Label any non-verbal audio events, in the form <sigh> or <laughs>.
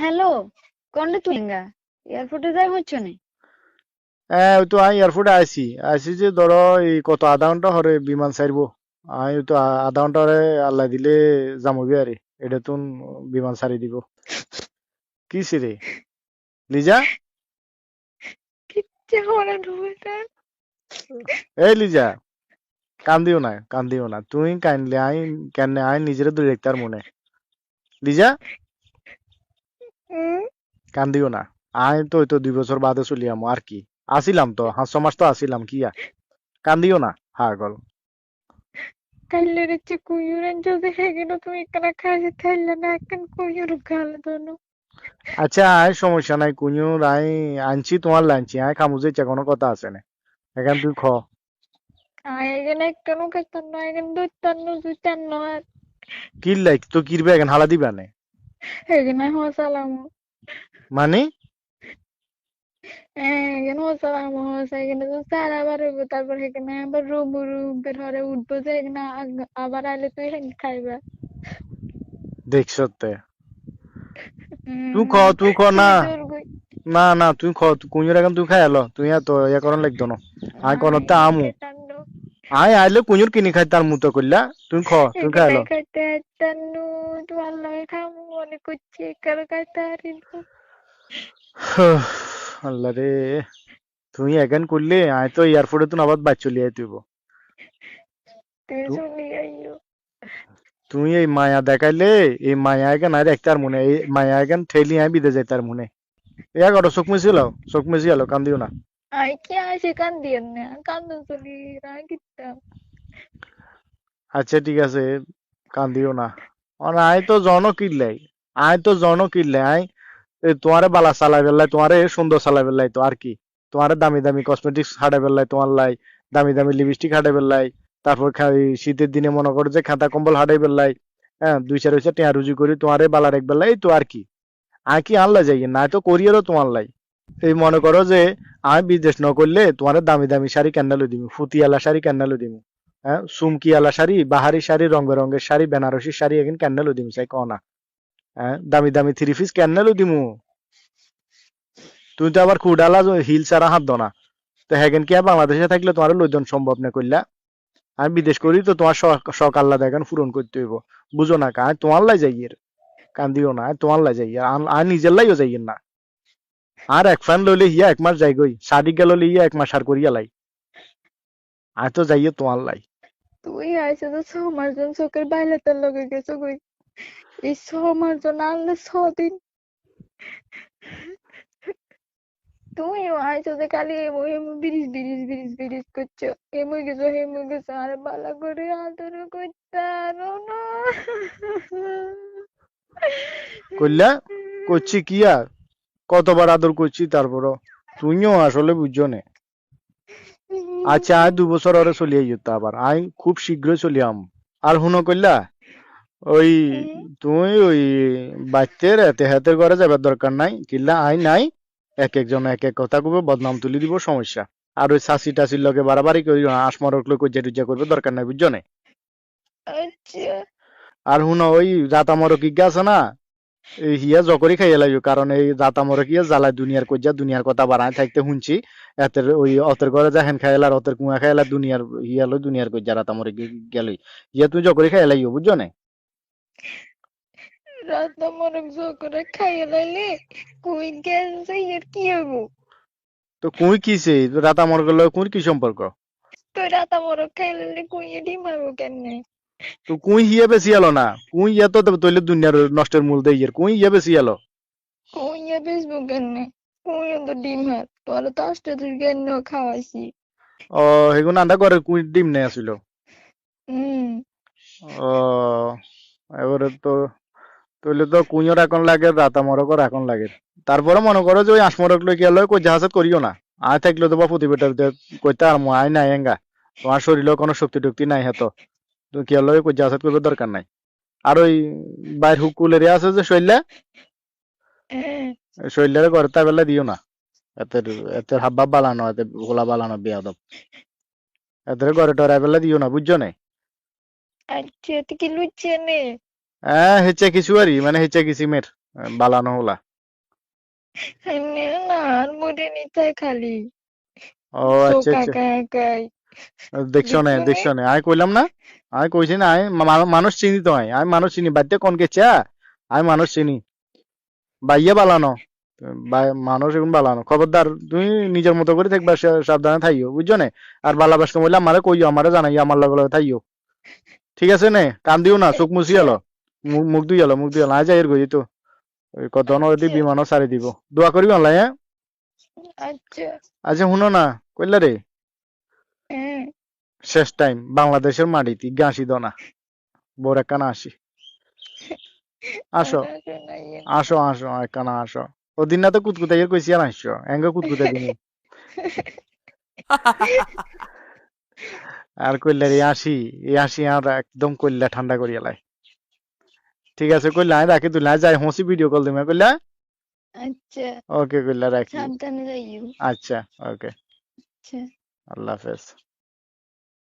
Hello কোনটা তুলেঙ্গা এয়ারপোর্টে যাই হচ্ছে না? হ্যাঁ ওই তো আমি এয়ারপোর্টে আইছি। আইছি যে ধরো এই কত আধা ঘণ্টা হরে বিমান ছাড়বো আমি তো আধা ঘণ্টা হরে আল্লাহ দিলে যামবি আরে। এটা তো বিমান ছাড়ি দিব। কি রে? লিজা? এই লিজা কান্দিও না কান্দিও না। তুই কাইনলে আই কেন আই নিজের দূরে দেখতার মনে। লিজা? কান্দিও না। আই তো তো দুই বছর বাদে চলি আমো আর কি? আসিলাম তো ছ মাস তো আসিলাম কি আর? কান্দিও না পাগল কুয়ুরেন যদি হেগেনো তুমি এখানে খাইছে থাইলে না একখান কুয়ুর গালে দোনো আচ্ছা আয় সমস্যা নাই কুഞ്ഞു আই আনছি তোমার লাঞ্চি আয় খামুজে ইচ্ছা কোনো কথা আছে না। এখন তুই খ। আয়েগেন একখানো খাইতাম না আয়েগেন দুইতান্ন দুইতান্ন আর কি লাইক তো কিরবে এখন হালা দিবা নে? এখানে হসালাম মানে তো স্যার আইলে তুই খাইবা না না না তুই খ কুঞ্জের এখন খাই আলো তুই ইয়া করন লাগতো না আই করতে আমু আই আইলে কিনি খাই তার মুতো করলা তুই খ তুই খাই আলো করছি কারও খাইতে হারিব আল্লাহ রে তুই এখন করলে আয় তো এয়ারপোর্টে তো আবার বাচ্চা লিয়ে তুইব তুই তু- তুই এই মায়া দেখাইলে এই মায়া এখন আর একটার মনে এই মায়া এখন ঠেলি আয় বিদে যায় তার মনে ইয়া করো চোখ মুছি লাও চোখ মুছি আলো কান্দিও না আই কি আসে কান্দিয়েন না কান্দন চলি কিতাম আচ্ছা ঠিক আছে কান্দিও না আর আয় তো জন কিনলাই আয় তো জন কিনলে আয়। তোমারে বালা চালাই বেলাই তোমারে সুন্দর চালাই বেলাই তো, আর কি? তোমারে দামি দামি কসমেটিক্স হাঁটাই বেলাই তোমার লাই। দামি দামি লিপস্টিক হাঁটাই বেলাই তারপর শীতের দিনে মনে করো যে খাতা কম্বল হাঁটাই বেলাই হ্যাঁ দুই চার হইছে টিয়া রুজি করি তোমারে বালা রাখ বেলাই তো, আর কি? আয় কি আনলা যাই, না তো কোরিয়ারও তোমার লাই। এই মনে করো যে আমি বিদেশ ন করলে তোমার দামি দামি শাড়ি কেনালো দিমু ফুতিয়ালা শাড়ি কেনালো দিমু। হ্যাঁ সুমকিয়ালা শাড়ি, বাহারি শাড়ি রং বেরঙের শাড়ি, বেনারসি শাড়ি এখন কেনালো দিমু, চাই কনা হ্যাঁ? দামি দামি থ্রি পিস কেনালো দিমু? তুমি তো আবার খুডালা হিল ছাড়া হাত দো না তো হ্যাগেন কি বাংলাদেশে থাকলে তোমার লইজন সম্ভব না করলা আমি বিদেশ করি তো তোমার শখ আল্লাহ দেখেন পূরণ করতে হইব। বুঝো না কা তোমার লাই যাই কান্দিও না তোমার লাই যাই আর নিজের লাইও যাই না। আর এক ফ্যান লইলে হিয়া এক মাস যাই গই শাড়ি গেল ইয়া এক মাস আর করিয়া লাই। আর তো যাইয়ে তোমার লাই। তুই আইসে তো ছ মাস জন চোখের বাইরে তোর লগে গেছো কই? এই ছ মাস জন আনলে ছ দিন তুমিও আইসো যে খালি এমো এমো বিরিজ বিরিজ বিরিজ বিরিজ করছ এমো গেছো হেমো গেছো আর বালা করে আদর করতে আরও না কইলা করছি কি আর কতবার আদর করছি তারপরও তুমিও আসলে বুঝছ না আচ্ছা আয় দু বছর ওরে চলিয়ে যেত আবার আই খুব শীঘ্রই চলিয়াম আর হুনো কইলা ওই তুই ওই বাচ্চার এতে হাতের ঘরে যাবার দরকার নাই। কিল্লা আই নাই। এক একজন এক এক কথা কবে বদনাম তুলি দিব সমস্যা। আর ওই সাসি টাসির লগে বাড়াবাড়ি করি আসমরক লোক কইজা টুজা করবে দরকার নাই বুঝছ না? আচ্ছা। আর হুনো ওই রাতামরক ইজ্ঞা আছে না এই হিয়া জকরি খাইয়া লাগিও কারণ এই রাতামরক ইয়া জ্বালায় দুনিয়ার কইজা দুনিয়ার কথা বাড়ায় থাকতে শুনছি। এতের ওই অতের ঘরে যা হেন খাইলা আর অতের কুয়া খাইলা দুনিয়ার হিয়া লই দুনিয়ার কইজা রাতামরক গেলই ইয়া তুই জকরি খাইয়া লাগিও বুঝছ না? রাত মরক জো করে খাইয়ে লাইলে কই গেছে এর কি হব তো কুই কিছে রাতামরক লয় কুই কি সম্পর্ক? তুই রাত মরক খাই লাইলে কই এডি মারবো কেনে তো কুই হিয়া বেশি না? কুই ইয়া তো তৈলে দুনিয়ার নষ্টের মূল দেই ইয়ের কুই ইয়া বেশি এলো কই কেনে কই তো ডিম হাত তোর তো আষ্ট তুই কেন খাওয়াইছি। ও হেগুন আন্দা করে কুই ডিম নেই আসিল? হুম। ও এবারে তো তইলে তো কুইয়র এখন লাগে রাতামরকর এখন লাগে। তারপরে মনে করো যে ওই আসমরক লই গেলে কই জাহাজত করিও না। আয় থাকলে তো বা প্রতিবেটার কইতে আর আয় নাই এঙ্গা তোমার শরীরে কোনো শক্তি টক্তি নাই হেতো তুমি কি লই কই জাহাজত করবে দরকার নাই। আর ওই বাইর হুকুলের আছে যে শৈলা শৈলের ঘরে তা বেলা দিও না। এতের এতের হাব্বা বালানো এতে গোলা বালানো বেয়াদব এদের ঘরে টরা বেলা দিও না বুঝছ না আচ্ছা তুই কি লুচ্ছে নে? হ্যাঁ হেচে কিছু আরই মানে হেচে কিসিমের বালানো হলা। না আর মুড়ি নিতে খালি। ও আচ্ছা আচ্ছা। দেখছ না দেখছ নে? আমি কইলাম না আমি কইছি না আমি মানুষ চিনি তো আমি মানুষ চিনি বাড়িতে কোন গেছে আমি মানুষ চিনি। বাইয়া বালানো বাই- মানুষ এখন বালানো। খবরদার তুমি নিজের মতো করে দেখবা সা- সাবধানে থাইও বুঝছ না? আর বালাবাস কইলে আমারে কইও আমারে জানাইও আমার লগে লগে থাইও। ঠিক আছে নে কান দিও না চোখ মুছি এলো মুখ দুই এলো মুখ দুই এলো আজ এর গই তো। ওই কত নদী আচ্ছা। বিমানও সারি দিব। দোয়া করিও না হ্যাঁ? আচ্ছা। আচ্ছা শুনো না কইলা রে? হ্যাঁ। শেষ টাইম বাংলাদেশের মাটিতে গাছি দনা। বোর একখানা আসি আসো। আসো আসো একখানা আসো। ওদিন না তো কুতকুতাইয়ের কইছি আর আসছো এঙ্গ কুতকুতাই দিনি। <laughs> আর কইলা রে আসি এই আসি আর একদম কইলা ঠান্ডা করিয়া লাই। ঠিক আছে কইলা আমি রাখি তুই যাই হসি ভিডিও কল দিমা কইলা? আচ্ছা। ওকে কইলা রাখি। সাবধানে যাইও। আচ্ছা ওকে আচ্ছা। আল্লাহ হাফেজ।